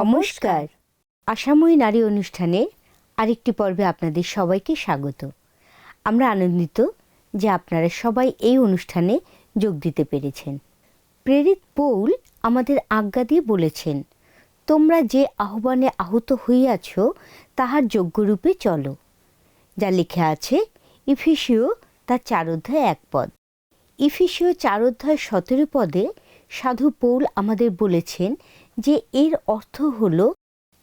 নমস্কার। আসাময়ী নারী অনুষ্ঠানে আরেকটি পর্বে আপনাদের সবাইকে স্বাগত। আমরা আনন্দিত যে আপনারা সবাই এই অনুষ্ঠানে যোগ দিতে পেরেছেন। প্রেরিত পৌল আমাদের আজ্ঞা দিয়ে বলেছেন, তোমরা যে আহ্বানে আহত হইয়াছ, তাহার যোগ্যরূপে চলো। যা লেখা আছে ইফিসিও তার চার অধ্যায় এক পদ। ইফিসীয় চার অধ্যায় সতেরো পদে সাধু পৌল আমাদের বলেছেন যে এর অর্থ হল,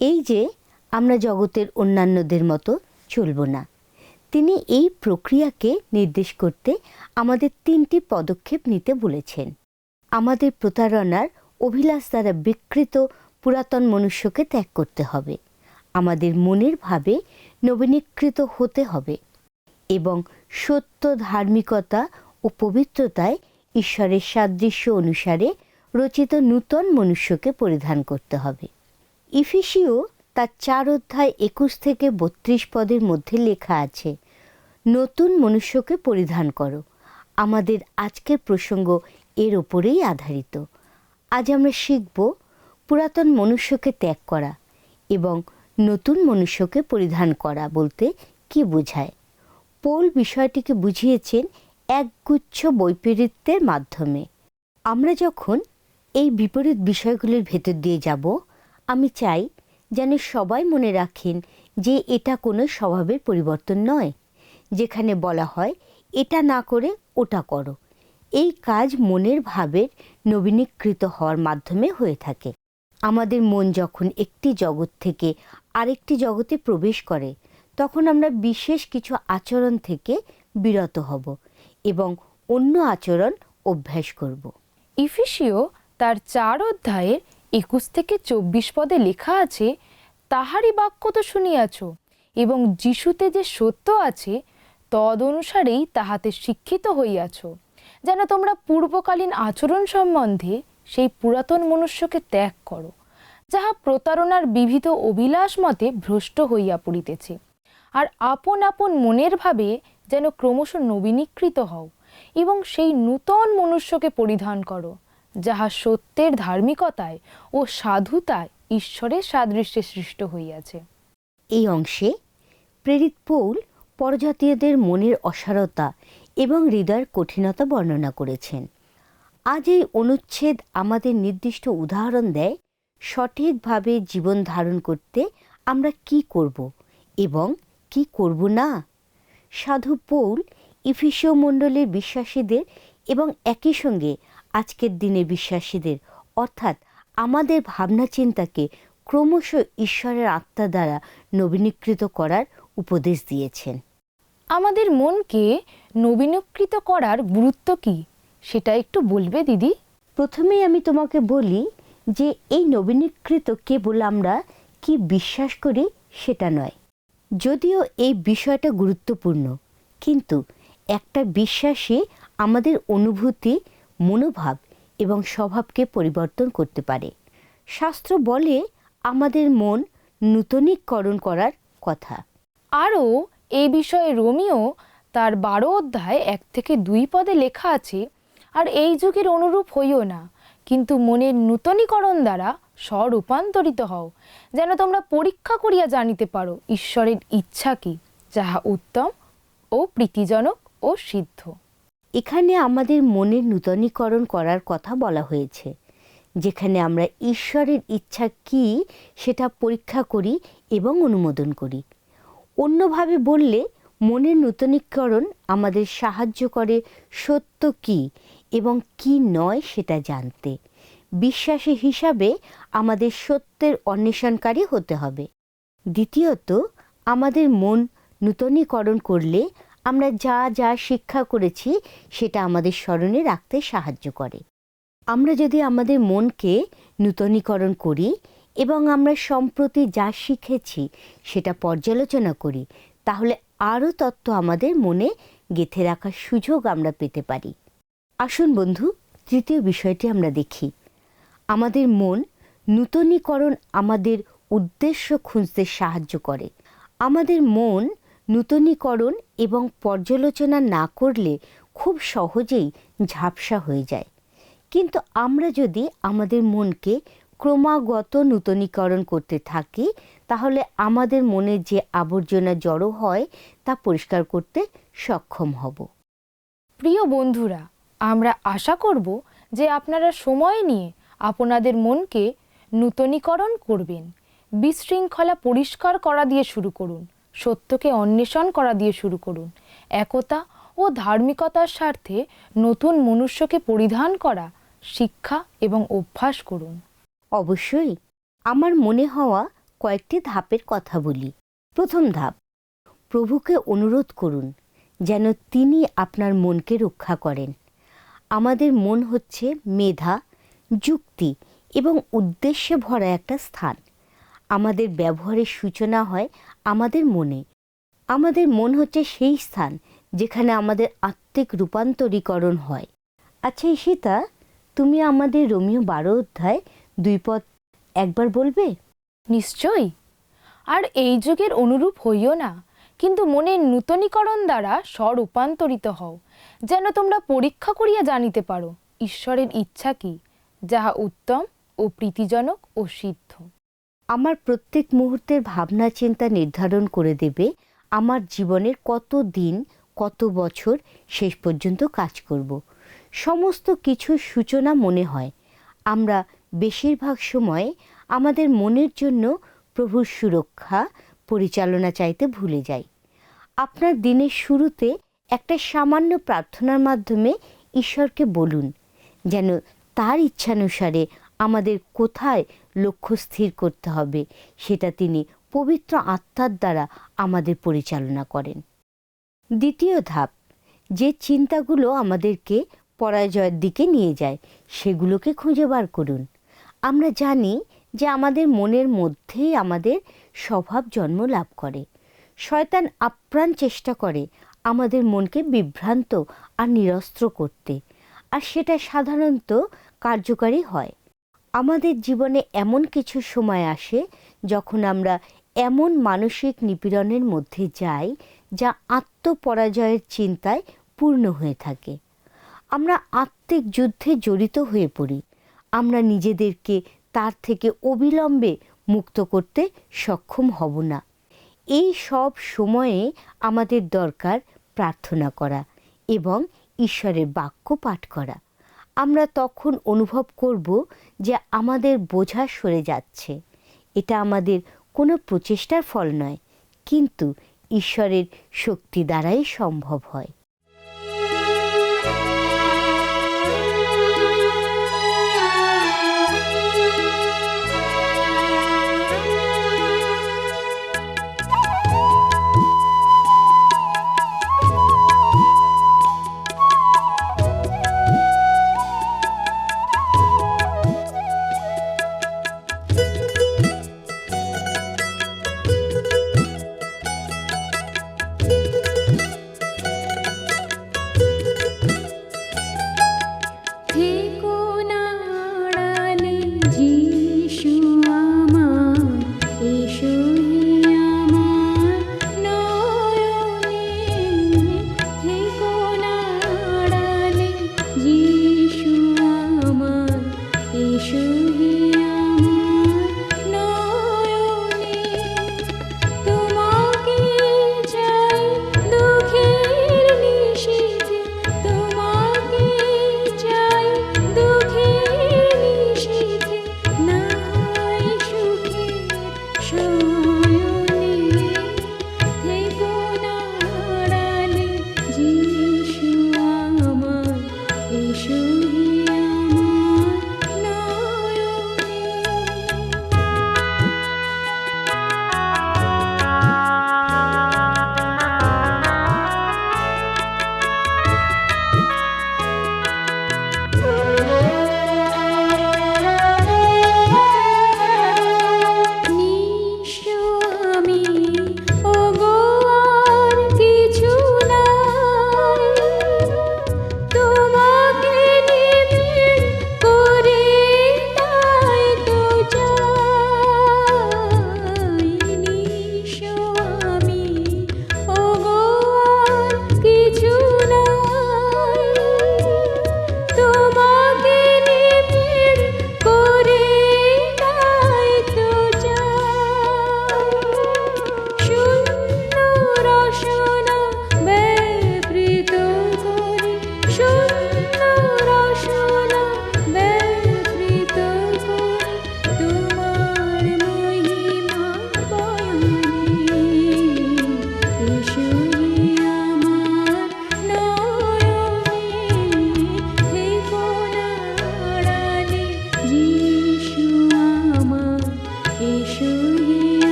এই যে আমরা জগতের অন্যান্যদের মতো চলব না। তিনি এই প্রক্রিয়াকে নির্দেশ করতে আমাদের তিনটি পদক্ষেপ নিতে বলেছেন। আমাদের প্রতারণার অভিলাষ দ্বারা বিকৃত পুরাতন মনুষ্যকে ত্যাগ করতে হবে। আমাদের মনের ভাবে নবীনীকৃত হতে হবে এবং সত্য ধার্মিকতা ও পবিত্রতায় ঈশ্বরের সাদৃশ্য অনুসারে রচিত নূতন মনুষ্যকে পরিধান করতে হবে। ইফিসিও তার চার অধ্যায় একুশ থেকে বত্রিশ পদের মধ্যে লেখা আছে, নতুন মনুষ্যকে পরিধান করো। আমাদের আজকের প্রসঙ্গ এর ওপরেই আধারিত। আজ আমরা শিখব পুরাতন মনুষ্যকে ত্যাগ করা এবং নতুন মনুষ্যকে পরিধান করা বলতে কি বোঝায়। পোল বিষয়টিকে বুঝিয়েছেন একগুচ্ছ বৈপরীত্যের মাধ্যমে। আমরা যখন এই বিপরীত বিষয়গুলির ভেতর দিয়ে যাব। আমি চাই যেন সবাই মনে রাখেন যে এটা কোনো স্বভাবের পরিবর্তন নয়। যেখানে বলা হয়, এটা না করে ওটা করো। এই কাজ মনের ভাবের নবীনীকৃত হওয়ার মাধ্যমে হয়ে থাকে। আমাদের মন যখন একটি জগৎ থেকে আরেকটি জগতে প্রবেশ করে, তখন আমরা বিশেষ কিছু আচরণ থেকে বিরত হব এবং অন্য আচরণ অভ্যাস করব। ইফিসিও তার চার অধ্যায়ের একুশ থেকে চব্বিশ পদে লেখা আছে, তাহারই বাক্য তো শুনিয়াছ, এবং যিশুতে যে সত্য আছে তদ অনুসারেই তাহাতে শিক্ষিত হইয়াছ। যেন তোমরা পূর্বকালীন আচরণ সম্বন্ধে সেই পুরাতন মনুষ্যকে ত্যাগ করো, যাহা প্রতারণার বিবিধ অভিলাষ মতে ভ্রষ্ট হইয়া পড়িতেছে। আর আপন আপন মনের ভাবে যেন ক্রমশ নবীনীকৃত হও, এবং সেই নূতন মনুষ্যকে পরিধান করো। যাহা সত্যের ধার্মিকতায় ও সাধুতায় ঈশ্বরের সাদৃশ্যে সৃষ্ট হইয়াছে। এই অংশে প্রেরিত পৌল পরজাতীয়দের মনের অসারতা এবং হৃদয়ের কঠিনতা বর্ণনা করেছেন। আজ এই অনুচ্ছেদ আমাদের নির্দিষ্ট উদাহরণ দেয়, সঠিকভাবে জীবন ধারণ করতে আমরা কি করব এবং কি করব না? সাধু পৌল ইফিসীয় মণ্ডলের বিশ্বাসীদের এবং একই সঙ্গে আজকের দিনে বিশ্বাসীদের অর্থাৎ আমাদের ভাবনা চিন্তাকে ক্রমশ ঈশ্বরের আত্মা দ্বারা নবীনীকৃত করার উপদেশ দিয়েছেন। আমাদের মনকে নবীনকৃত করার গুরুত্ব কি সেটা একটু বলবে দিদি? প্রথমেই আমি তোমাকে বলি যে এই নবীনীকৃত কেবল আমরা কি বিশ্বাস করি সেটা নয়। যদিও এই বিষয়টা গুরুত্বপূর্ণ কিন্তু একটা বিশ্বাসই আমাদের অনুভূতি মনোভাব এবং স্বভাবকে পরিবর্তন করতে পারে। শাস্ত্র বলে, আমাদের মন নূতনীকরণ করার কথা। আরও, এই বিষয়ে রোমিও তার বারো অধ্যায় এক থেকে দুই পদে লেখা আছে, আর এই যুগের অনুরূপ হইও না, কিন্তু মনের নূতনীকরণ দ্বারা স্বরূপান্তরিত হও, যেন তোমরা পরীক্ষা করিয়া জানিতে পারো ঈশ্বরের ইচ্ছা কি, যাহা উত্তম ও প্রীতিজনক ও সিদ্ধ। এখানে আমাদের মনের নূতনীকরণ করার কথা বলা হয়েছে, যেখানে আমরা ঈশ্বরের ইচ্ছা কি সেটা পরীক্ষা করি এবং অনুমোদন করি। অন্যভাবে বললে, মনের নূতনীকরণ আমাদের সাহায্য করে সত্য কি এবং কি নয় সেটা জানতে। বিশ্বাসী হিসাবে আমাদের সত্যের অন্বেষণকারী হতে হবে। দ্বিতীয়ত, আমাদের মন নূতনীকরণ করলে আমরা যা যা শিক্ষা করেছি, সেটা আমাদের স্মরণে রাখতে সাহায্য করে। আমরা যদি আমাদের মনকে নূতনীকরণ করি এবং আমরা সম্প্রতি যা শিখেছি, সেটা পর্যালোচনা করি, তাহলে আরও তত্ত্ব আমাদের মনে গেঁথে রাখার সুযোগ আমরা পেতে পারি। আসুন বন্ধু, তৃতীয় বিষয়টি আমরা দেখি। আমাদের মন নূতনীকরণ আমাদের উদ্দেশ্য খুঁজতে সাহায্য করে। আমাদের মন নূতনীকরণ এবং পর্যালোচনা না করলে খুব সহজেই ঝাপসা হয়ে যায়। কিন্তু আমরা যদি আমাদের মনকে ক্রমাগত নূতনীকরণ করতে থাকি, তাহলে আমাদের মনে যে আবর্জনা জড়ো হয়, তা পরিষ্কার করতে সক্ষম হব। প্রিয় বন্ধুরা, আমরা আশা করব যে আপনারা সময় নিয়ে আপনাদের মনকে নূতনীকরণ করবেন। বিশৃঙ্খলা পরিষ্কার করা দিয়ে শুরু করুন। সত্যকে অন্বেষণ করা দিয়ে শুরু করুন। একতা ও ধার্মিকতার স্বার্থে নতুন মনুষ্যকে পরিধান করা, শিক্ষা এবং অভ্যাস করুন। অবশ্যই, আমার মনে হওয়া কয়েকটি ধাপের কথা বলি। প্রথম ধাপ, প্রভুকে অনুরোধ করুন যেন তিনি আপনার মনকে রক্ষা করেন। আমাদের মন হচ্ছে মেধা, যুক্তি এবং উদ্দেশ্যে ভরা একটা স্থান। আমাদের ব্যবহারের সূচনা হয় আমাদের মনে। আমাদের মন হচ্ছে সেই স্থান যেখানে আমাদের আত্মিক রূপান্তরীকরণ হয়। আচ্ছা ঈশিতা, তুমি আমাদের রোমিও বারো অধ্যায় দুই পদ একবার বলবে? নিশ্চয়ই। আর এই যুগের অনুরূপ হইও না, কিন্তু মনের নূতনীকরণ দ্বারা স্বরূপান্তরিত হও, যেন তোমরা পরীক্ষা করিয়া জানিতে পারো, ঈশ্বরের ইচ্ছা কি, যাহা উত্তম ও প্রীতিজনক ও সিদ্ধ। আমার প্রত্যেক মুহূর্তের ভাবনা, চিন্তা নির্ধারণ করে দেবে আমার জীবনের কত দিন, কত বছর শেষ পর্যন্ত কাজ করব। সমস্ত কিছুর সূচনা মনে হয়। আমরা বেশিরভাগ সময় আমাদের মনের জন্য প্রভুর সুরক্ষা পরিচালনা চাইতে ভুলে যাই। আপনার দিনের শুরুতে একটা সামান্য প্রার্থনার মাধ্যমে ঈশ্বরকে বলুন, যেন তার ইচ্ছানুসারে আমাদের কোথায় লক্ষ্য স্থির করতে হবে, সেটা তিনি পবিত্র আত্মার দ্বারা আমাদের পরিচালনা করেন। দ্বিতীয় ধাপ, যে চিন্তাগুলো আমাদেরকে পরাজয়ের দিকে নিয়ে যায়, সেগুলোকে খুঁজে বার করুন। আমরা জানি যে আমাদের মনের মধ্যেই আমাদের স্বভাব জন্ম লাভ করে। শয়তান আপ্রাণ চেষ্টা করে আমাদের মনকে বিভ্রান্ত আর নিরস্ত্র করতে, আর সেটা সাধারণত কার্যকারী হয়। আমাদের জীবনে এমন কিছু সময় আসে যখন আমরা এমন মানসিক নিপীড়নের মধ্যে যাই যা আত্মপরাজয়ের চিন্তায় পূর্ণ হয়ে থাকে। আমরা আত্মিক যুদ্ধে জড়িত হয়ে পড়ি। আমরা নিজেদেরকে তার থেকে অবিলম্বে মুক্ত করতে সক্ষম হব না। এই সব সময়ে আমাদের দরকার প্রার্থনা করা এবং ঈশ্বরের বাক্য পাঠ করা। আমরা তখন অনুভব করব যে আমাদের বোঝা সরে যাচ্ছে। এটা আমাদের কোনো প্রচেষ্টার ফল নয়, কিন্তু ঈশ্বরের শক্তি দ্বারাই সম্ভব হয়।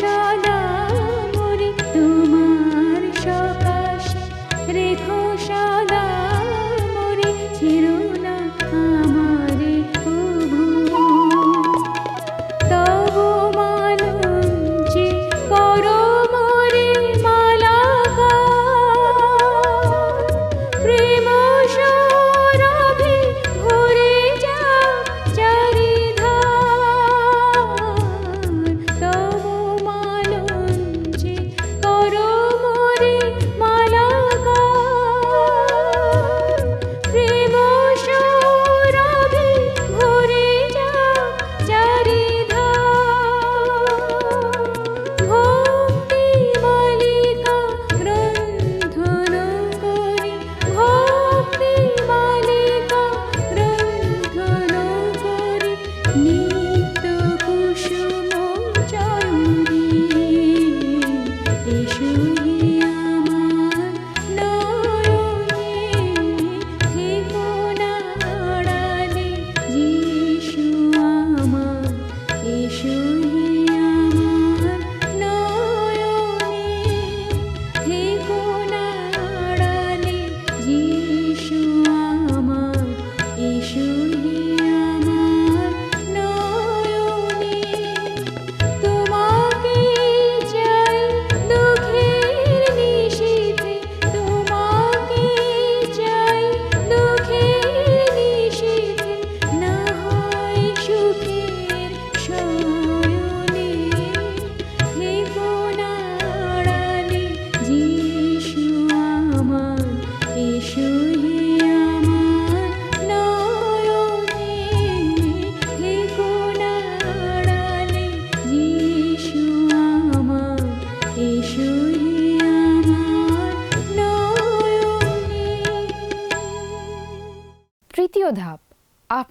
show.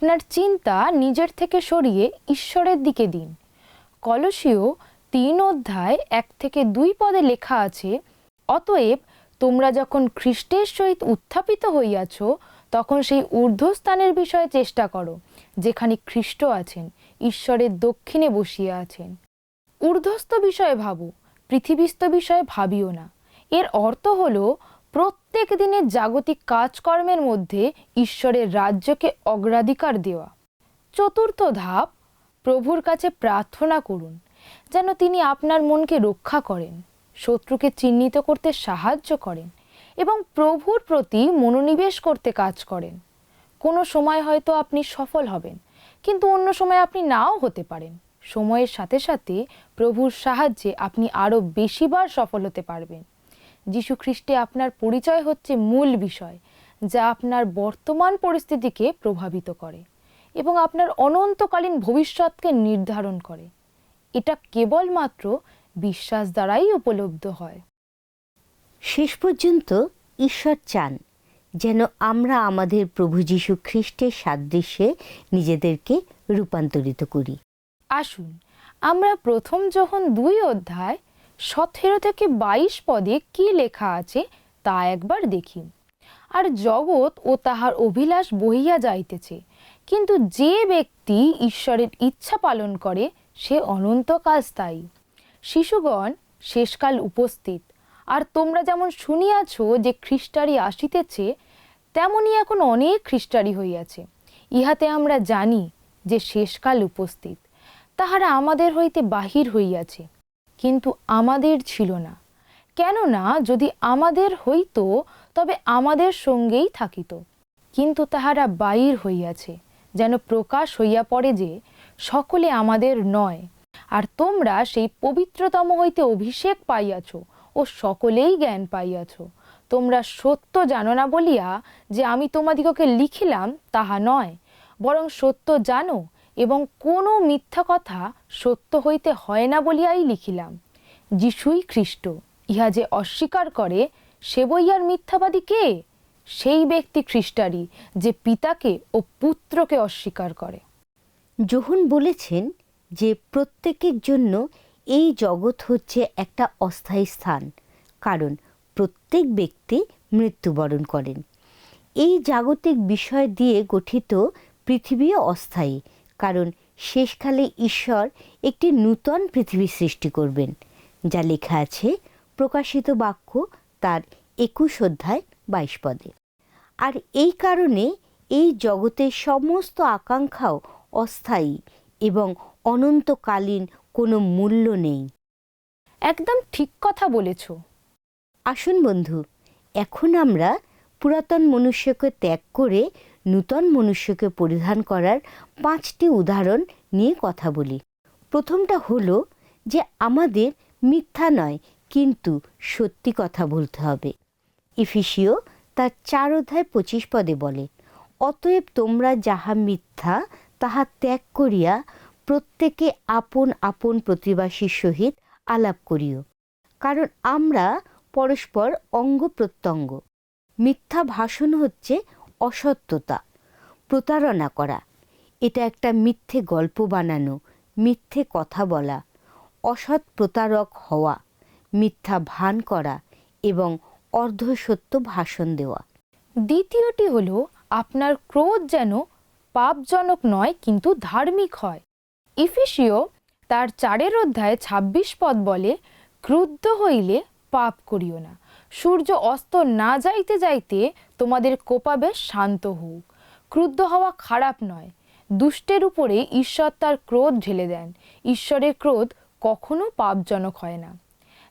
আপনার চিন্তা নিজের থেকে সরিয়ে ঈশ্বরের দিকে দিন। কলসীয় তিন অধ্যায় এক থেকে দুই পদে লেখা আছে, অতএব তোমরা যখন খ্রিস্টের সহিত উত্থাপিত হইয়াছ, তখন সেই ঊর্ধ্বস্থানের বিষয়ে চেষ্টা করো, যেখানে খ্রিস্ট আছেন, ঈশ্বরের দক্ষিণে বসিয়া আছেন। ঊর্ধ্বস্থ বিষয়ে ভাবো, পৃথিবীস্থ বিষয়ে ভাবিও না। এর অর্থ হলো প্রত্যেক দিনের জাগতিক কাজকর্মের মধ্যে ঈশ্বরের রাজ্যকে অগ্রাধিকার দেওয়া। চতুর্থ ধাপ, প্রভুর কাছে প্রার্থনা করুন, যেন তিনি আপনার মনকে রক্ষা করেন, শত্রুকে চিহ্নিত করতে সাহায্য করেন এবং প্রভুর প্রতি মনোনিবেশ করতে কাজ করেন। কোনো সময় হয়তো আপনি সফল হবেন, কিন্তু অন্য সময় আপনি নাও হতে পারেন। সময়ের সাথে সাথে প্রভুর সাহায্যে আপনি আরও বেশিবার সফল হতে পারবেন। যীশু খ্রিস্টে আপনার পরিচয় হচ্ছে মূল বিষয় যা আপনার বর্তমান পরিস্থিতিকে প্রভাবিত করে এবং আপনার অনন্তকালীন ভবিষ্যৎকে নির্ধারণ করে। এটা কেবলমাত্র বিশ্বাস দ্বারাই উপলব্ধ হয়। শেষ পর্যন্ত ঈশ্বর চান যেন আমরা আমাদের প্রভু যীশু খ্রিস্টের সাদৃশ্যে নিজেদেরকে রূপান্তরিত করি। আসুন আমরা প্রথম যখন দুই অধ্যায় সতেরো থেকে বাইশ পদে কি লেখা আছে তা একবার দেখি। আর জগৎ ও তাহার অভিলাষ বহিয়া যাইতেছে, কিন্তু যে ব্যক্তি ঈশ্বরের ইচ্ছা পালন করে, সে অনন্তকাল স্থায়ী। শিশুগণ, শেষকাল উপস্থিত। আর তোমরা যেমন শুনিয়াছ যে খ্রিস্টারি আসিতেছে, তেমনি এখন অনেক খ্রিস্টারি হইয়াছে। ইহাতে আমরা জানি যে শেষকাল উপস্থিত। তাহারা আমাদের হইতে বাহির হইয়াছে। কিন্তু আমাদের ছিল না। কেননা যদি আমাদের হইতো, তবে আমাদের সঙ্গেই থাকিত। কিন্তু তাহারা বাইর হইয়াছে, যেন প্রকাশ হইয়া পড়ে যে, সকলে আমাদের নয়। আর তোমরা সেই পবিত্রতম হইতে অভিষেক পাইয়াছ ও সকলেই জ্ঞান পাইয়াছ। তোমরা সত্য জানো না বলিয়া যে আমি তোমাদিগকে লিখিলাম, তাহা নয়। বরং সত্য জানো এবং কোনো মিথ্যা কথা সত্য হইতে হয় না বলিয়াই লিখিলাম। যিশুই খ্রিস্ট, ইহা যে অস্বীকার করে, সে বইয়ার মিথ্যাবাদী কে? সেই ব্যক্তি খ্রিস্টারই, যে পিতাকে ও পুত্রকে অস্বীকার করে। যোহন বলেছেন যে প্রত্যেকের জন্য এই জগৎ হচ্ছে একটা অস্থায়ী স্থান, কারণ প্রত্যেক ব্যক্তি মৃত্যুবরণ করেন। এই জাগতিক বিষয় দিয়ে গঠিত পৃথিবীও অস্থায়ী কারণ শেষকালে ঈশ্বর একটি নূতন পৃথিবী সৃষ্টি করবেন যা লেখা আছে প্রকাশিত বাক্য তার একুশ অধ্যায় বাইশ পদে। আর এই কারণে এই জগতের সমস্ত আকাঙ্ক্ষাও অস্থায়ী এবং অনন্তকালীন কোনো মূল্য নেই। একদম ঠিক কথা বলেছ। আসুন বন্ধু এখন আমরা পুরাতন মনুষ্যকে ত্যাগ করে নূতন মনুষ্যকে পরিধান করার পাঁচটি উদাহরণ নিয়ে কথা বলি। প্রথমটা হলো যে আমাদের মিথ্যা নয়, কিন্তু সত্যি কথা বলতে হবে। ইফিসিও তার চার অধ্যায় পঁচিশ পদে বলে, অতএব তোমরা যাহা মিথ্যা, তাহা ত্যাগ করিয়া প্রত্যেকে আপন আপন প্রতিবাসীর সহিত আলাপ করিও। কারণ আমরা পরস্পর অঙ্গ প্রত্যঙ্গ। মিথ্যা ভাষণ হচ্ছে অসত্যতা, প্রতারণা করা। এটা একটা মিথ্যে গল্প বানানো, মিথ্যে কথা বলা, অসৎ প্রতারক হওয়া, মিথ্যা ভান করা এবং অর্ধসত্য ভাষণ দেওয়া। দ্বিতীয়টি হলো, আপনার ক্রোধ যেন পাপজনক নয়, কিন্তু ধার্মিক হয়। ইফিসিও তার চারের অধ্যায় ২৬ পদ বলে, ক্রুদ্ধ হইলে পাপ করিও না। সূর্য অস্ত না যাইতে যাইতে তোমাদের কোপাবে শান্ত হোক। ক্রুদ্ধ হওয়া খারাপ নয়। দুষ্টের উপরে ঈশ্বর তার ক্রোধ ঢেলে দেন। ঈশ্বরের ক্রোধ কখনো পাপজনক হয় না।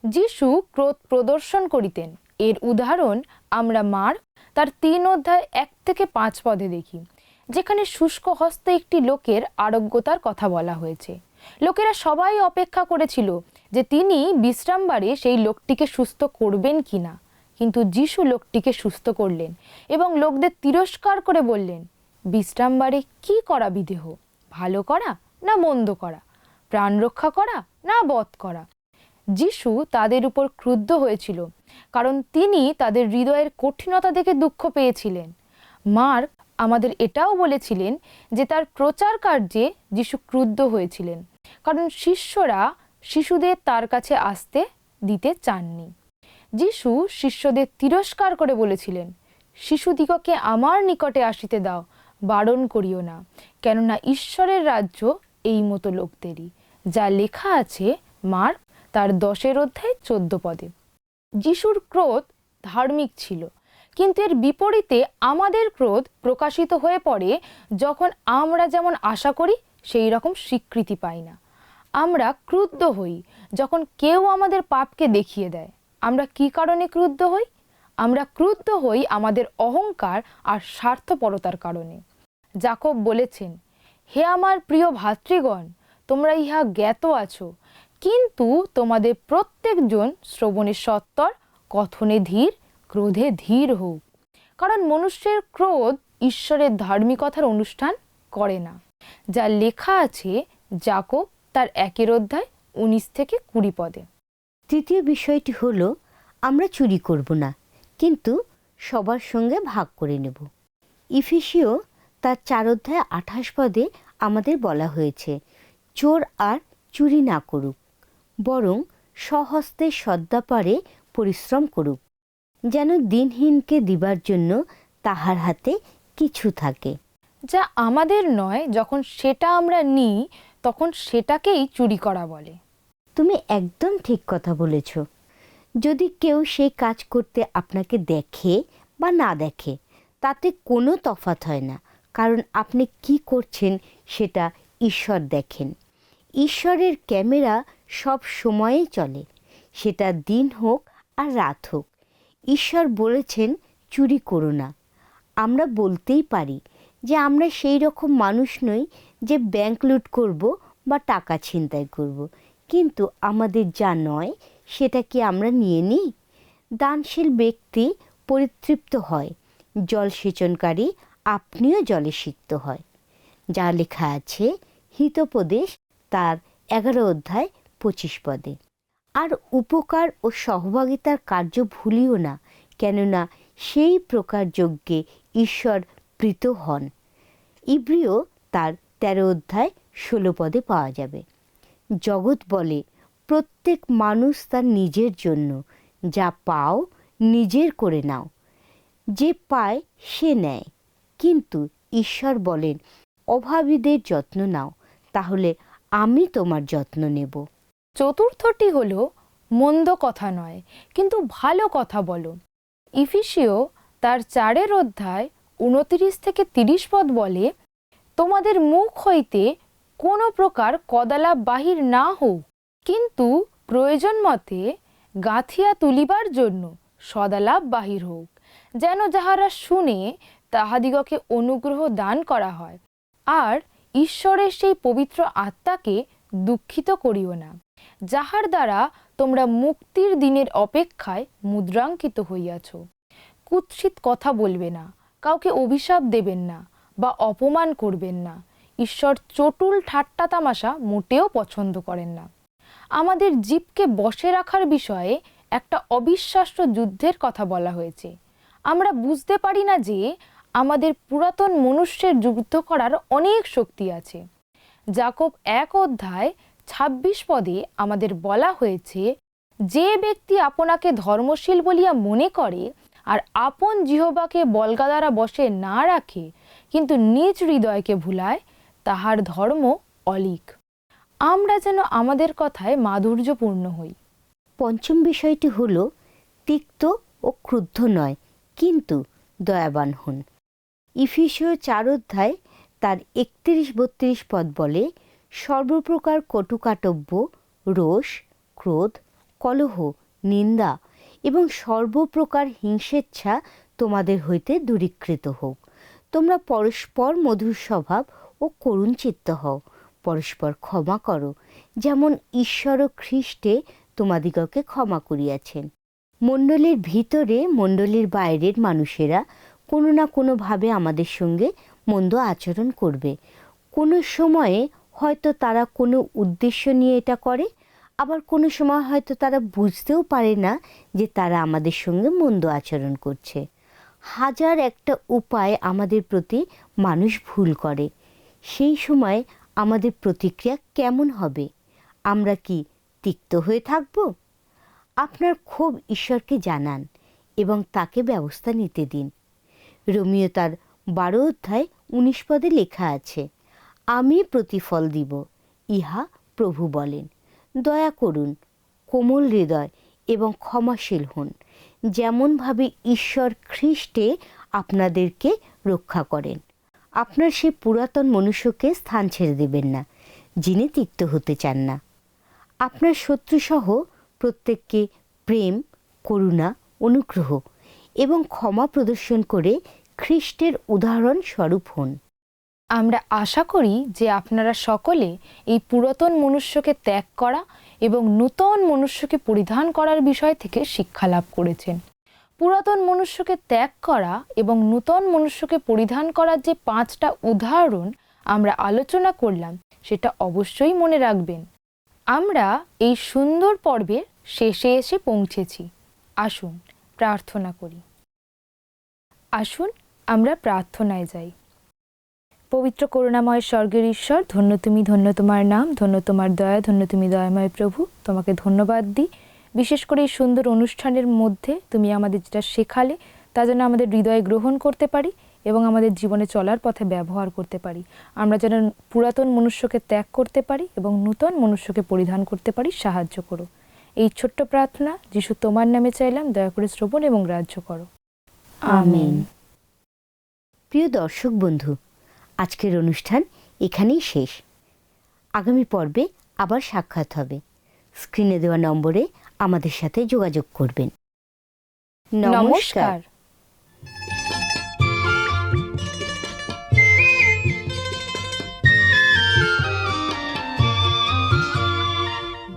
যিশু ক্রোধ প্রদর্শন করিতেন। এর উদাহরণ আমরা মার তার তিন অধ্যায় এক থেকে পাঁচ পদে দেখি, যেখানে শুষ্ক হস্তে একটি লোকের আরোগ্যতার কথা বলা হয়েছে। লোকেরা সবাই অপেক্ষা করেছিল যে তিনি বিশ্রামবারে সেই লোকটিকে সুস্থ করবেন কিনা। কিন্তু যিশু লোকটিকে সুস্থ করলেন এবং লোকদের তিরস্কার করে বললেন বিশ্রামবারে কি করা বিদেহ? ভালো করা না মন্দ করা? প্রাণ রক্ষা করা না বধ করা? যিশু তাদের উপর ক্রুদ্ধ হয়েছিল, কারণ তিনি তাদের হৃদয়ের কঠিনতা দেখে দুঃখ পেয়েছিলেন। মার্ক আমাদের এটাও বলেছিলেন যে তার প্রচার কার্যে যিশু ক্রুদ্ধ হয়েছিলেন, কারণ শিষ্যরা শিশুদের তার কাছে আসতে দিতে চাননি। যিশু শিষ্যদের তিরস্কার করে বলেছিলেন শিশুদিগকে আমার নিকটে আসিতে দাও, বারণ করিও না, কেননা ঈশ্বরের রাজ্য এই মতো লোকদেরই, যা লেখা আছে মার্ক তার দশের অধ্যায় চোদ্দ পদে। যিশুর ক্রোধ ধার্মিক ছিল, কিন্তু এর বিপরীতে আমাদের ক্রোধ প্রকাশিত হয়ে পড়ে যখন আমরা যেমন আশা করি, সেই রকম স্বীকৃতি পাই না। আমরা ক্রুদ্ধ হই যখন কেউ আমাদের পাপকে দেখিয়ে দেয়। আমরা কি কারণে ক্রুদ্ধ হই? আমরা ক্রুদ্ধ হই আমাদের অহংকার আর স্বার্থপরতার কারণে। জাকব বলেছেন, হে আমার প্রিয় ভাতৃগণ, তোমরা ইহা জ্ঞাত আছো, কিন্তু তোমাদের প্রত্যেকজন শ্রবণে সত্তর, কথনে ধীর, ক্রোধে ধীর হোক। কারণ মনুষ্যের ক্রোধ ঈশ্বরের ধার্মিকতার অনুষ্ঠান করে না। যা লেখা আছে জাকব তার একের অধ্যায় উনিশ থেকে কুড়ি পদে। তৃতীয় বিষয়টি হলো, আমরা চুরি করব না, কিন্তু সবার সঙ্গে ভাগ করে নেব। ইফিসিও তার চার অধ্যায় আঠাশ পদে আমাদের বলা হয়েছে, চোর আর চুরি না করুক, বরং সহস্তে সদ্যাপারে পরিশ্রম করুক, যেন দিনহীনকে দিবার জন্য তাহার হাতে কিছু থাকে। যা আমাদের নয়, যখন সেটা আমরা নিই, তখন সেটাকেই চুরি করা বলে। তুমি একদম ঠিক কথা বলেছ। যদি কেউ সেই কাজ করতে আপনাকে দেখে বা না দেখে, তাতে কোনো তফাত হয় না। কারণ আপনি কি করছেন সেটা ঈশ্বর দেখেন। ঈশ্বরের ক্যামেরা সব সময়েই চলে। সেটা দিন হোক আর রাত হোক। ঈশ্বর বলেছেন, চুরি করো না। আমরা বলতেই পারি যে আমরা সেই রকম মানুষ নই যে ব্যাংক লুট করব বা টাকা ছিনতাই করব। কিন্তু আমাদের যা নয়, সেটা কি আমরা নিয়ে নিই? দানশীল ব্যক্তি পরিতৃপ্ত হয়। জল সেচনকারী আপনিও জলে সিক্ত হয়। যা লেখা আছে হিতোপদেশ, তার এগারো অধ্যায়, পঁচিশ পদে। আর উপকার ও সহভাগিতার কার্য ভুলিও না, কেননা সেই প্রকার যজ্ঞে ঈশ্বর প্রীত হন। ইব্রিয় তার তেরো অধ্যায়, ষোলো পদে পাওয়া যাবে। জগৎ বলে, প্রত্যেক মানুষ তার নিজের জন্য। যা পাও, নিজের করে নাও। যে পায়, সে নেয়। কিন্তু ঈশ্বর বলেন, অভাবীদের যত্ন নাও, তাহলে আমি তোমার যত্ন নেব। চতুর্থটি হলো, মন্দ কথা নয়, কিন্তু ভালো কথা বলো। ইফিসিও তার চারের অধ্যায় উনতিরিশ থেকে তিরিশ পদ বলে, তোমাদের মুখ হইতে কোনো প্রকার কদালাপ বাহির না হোক, কিন্তু প্রয়োজন মতে গাঁথিয়া তুলিবার জন্য সদালাপ বাহির হোক, যেন যাহারা শুনে তাহাদিগকে অনুগ্রহ দান করা হয়, আর ঈশ্বরের সেই পবিত্র আত্মাকে দুঃখিত করিও না, যাহার দ্বারা তোমরা মুক্তির দিনের অপেক্ষায় মুদ্রাঙ্কিত হইয়াছ। কুৎসিত কথা বলবে না, কাউকে অভিশাপ দেবেন না, বা অপমান করবেন না। ঈশ্বর চটুল ঠাট্টা তামাশা মোটেও পছন্দ করেন না। আমাদের জীবকে বসে রাখার বিষয়ে একটা অবিশ্বাস্য যুদ্ধের কথা বলা হয়েছে। আমরা বুঝতে পারি না যে আমাদের পুরাতন মনুষ্যের যুদ্ধ করার অনেক শক্তি আছে। জাকব এক অধ্যায় ছাব্বিশ পদে আমাদের বলা হয়েছে, যে ব্যক্তি আপনাকে ধর্মশীল বলিয়া মনে করে আর আপন জিহবাকে বলগা দ্বারা বসে না রাখে, কিন্তু নিজ হৃদয়কে ভুলায় তাহার ধর্ম অলিক। আমরা যেন আমাদের কথায় মাধুর্যপূর্ণ হই। পঞ্চম বিষয়টি হল, তিক্ত ও ক্রুদ্ধ নয়, কিন্তু দয়াবান হন। ইফিসীয় চার অধ্যায় তার একত্রিশ বত্রিশ পদ বলে, সর্বপ্রকার কটুকাটব্য, রোষ, ক্রোধ, কলহ, নিন্দা এবং সর্বপ্রকার হিংসেচ্ছা তোমাদের হইতে দূরীকৃত হোক। তোমরা পরস্পর মধুর স্বভাব ও করুণ চিত্ত হও। পরস্পর ক্ষমা করো। যেমন ঈশ্বর ও খ্রিস্টে তোমাদিগকে ক্ষমা করিয়াছেন। মণ্ডলীর ভিতরে, মণ্ডলীর বাইরের মানুষেরা কোনো না কোনোভাবে আমাদের সঙ্গে মন্দ আচরণ করবে। কোনো সময়ে হয়তো তারা কোনো উদ্দেশ্য নিয়ে এটা করে, আবার কোনো সময় হয়তো তারা বুঝতেও পারে না যে তারা আমাদের সঙ্গে মন্দ আচরণ করছে। হাজার একটা উপায় আমাদের প্রতি মানুষ ভুল করে। সেই সময় আমাদের প্রতিক্রিয়া কেমন হবে? আমরা কি তিক্ত হয়ে থাকব? আপনার ক্ষোভ ঈশ্বরকে জানান এবং তাকে ব্যবস্থা নিতে দিন। রোমিও তার বারো অধ্যায় উনিশ পদে লেখা আছে, আমি প্রতিফল দিব, ইহা প্রভু বলেন। দয়া করুন, কোমল হৃদয় এবং ক্ষমাশীল হন, যেমনভাবে ঈশ্বর খ্রিস্টে আপনাদেরকে রক্ষা করেন। আপনার সেই পুরাতন মনুষ্যকে স্থান ছেড়ে দেবেন না, যিনি তিক্ত হতে চান না। আপনার শত্রুসহ প্রত্যেককে প্রেম, করুণা, অনুগ্রহ এবং ক্ষমা প্রদর্শন করে খ্রিস্টের উদাহরণ স্বরূপ হন। আমরা আশা করি যে আপনারা সকলে এই পুরাতন মনুষ্যকে ত্যাগ করা এবং নূতন মনুষ্যকে পরিধান করার বিষয় থেকে শিক্ষা লাভ করেছেন। পুরাতন মনুষ্যকে ত্যাগ করা এবং নূতন মনুষ্যকে পরিধান করার যে পাঁচটা উদাহরণ আমরা আলোচনা করলাম, সেটা অবশ্যই মনে রাখবেন। আমরা এই সুন্দর পর্বের শেষে এসে পৌঁছেছি। আসুন, প্রার্থনা করি। আসুন, আমরা প্রার্থনায় যাই। পবিত্র করুণাময় স্বর্গের ঈশ্বর, ধন্য তুমি, ধন্য তোমার নাম, ধন্য তোমার দয়া, ধন্য তুমি দয়াময় প্রভু, তোমাকে ধন্যবাদ দিই। বিশেষ করে এই সুন্দর অনুষ্ঠানের মধ্যে তুমি আমাদের যেটা শেখালে, তা যেন আমাদের হৃদয়ে গ্রহণ করতে পারি এবং আমাদের জীবনে চলার পথে ব্যবহার করতে পারি। আমরা যেন পুরাতন মনুষ্যকে ত্যাগ করতে পারি এবং নূতন মনুষ্যকে পরিধান করতে পারি, সাহায্য করো। এই ছোট্ট প্রার্থনা, যিশু তোমার নামে চাইলাম, দয়া করে শ্রবণ এবং রাজ্য করো। আমেন। প্রিয় দর্শক বন্ধু, আজকের অনুষ্ঠান এখানেই শেষ। আগামী পর্বে আবার সাক্ষাৎ হবে। স্ক্রিনে দেওয়া নম্বরে আমাদের সাথে যোগাযোগ করবেন। নমস্কার।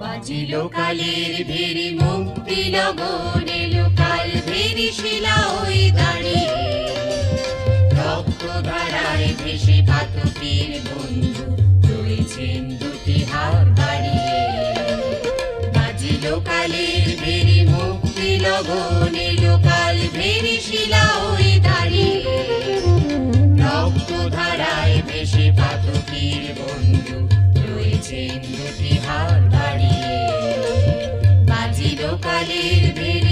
বাজিল ভেরি মুক্তি লগন এলো ভেরি শিলা ওই দাঁড়িয়ে রক্ত ধারায় ভেসে পাতকের বন্ধু রয়েছেন দুটি হাত। বাজিল ভেরি মুক্তি লগন এলো কাল ভেরি শিলা ওই দাঁড়িয়ে রক্ত ধারায় ভেসে পাতকির বন্ধু, রয়েছেন দুটি হাত বাড়িয়ে বাজিল কালের ভেরি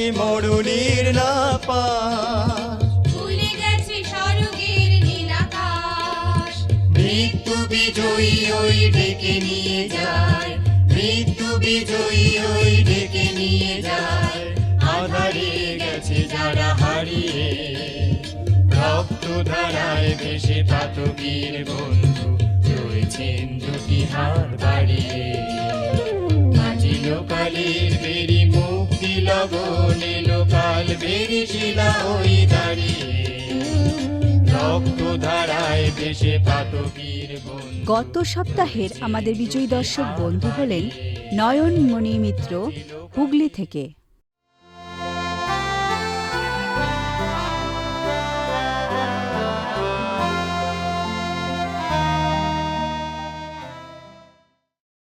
গেছি পাশ ভুলে গেছে স্বর্গের নীলাকাশ। মৃত্যু বিজয়ী ওই ডেকে নিয়ে যায়। মৃত্যু বিজয়ী ওই ডেকে নিয়ে যায়। আধারে গেছে যারা হারিয়ে। রক্ত ধারায় ভেসে পাতবীর বন্ধু রয়েছেন দুটি হাত বাড়িয়ে। কালের বেরি মুক্তি লগনে লোকাল বেরি শিলা ওই রক্ত ধারায় দেশে পাতকীর গত সপ্তাহের আমাদের বিজয়ী দর্শক বন্ধু হলেন নয়ন মণি মিত্র হুগলি থেকে।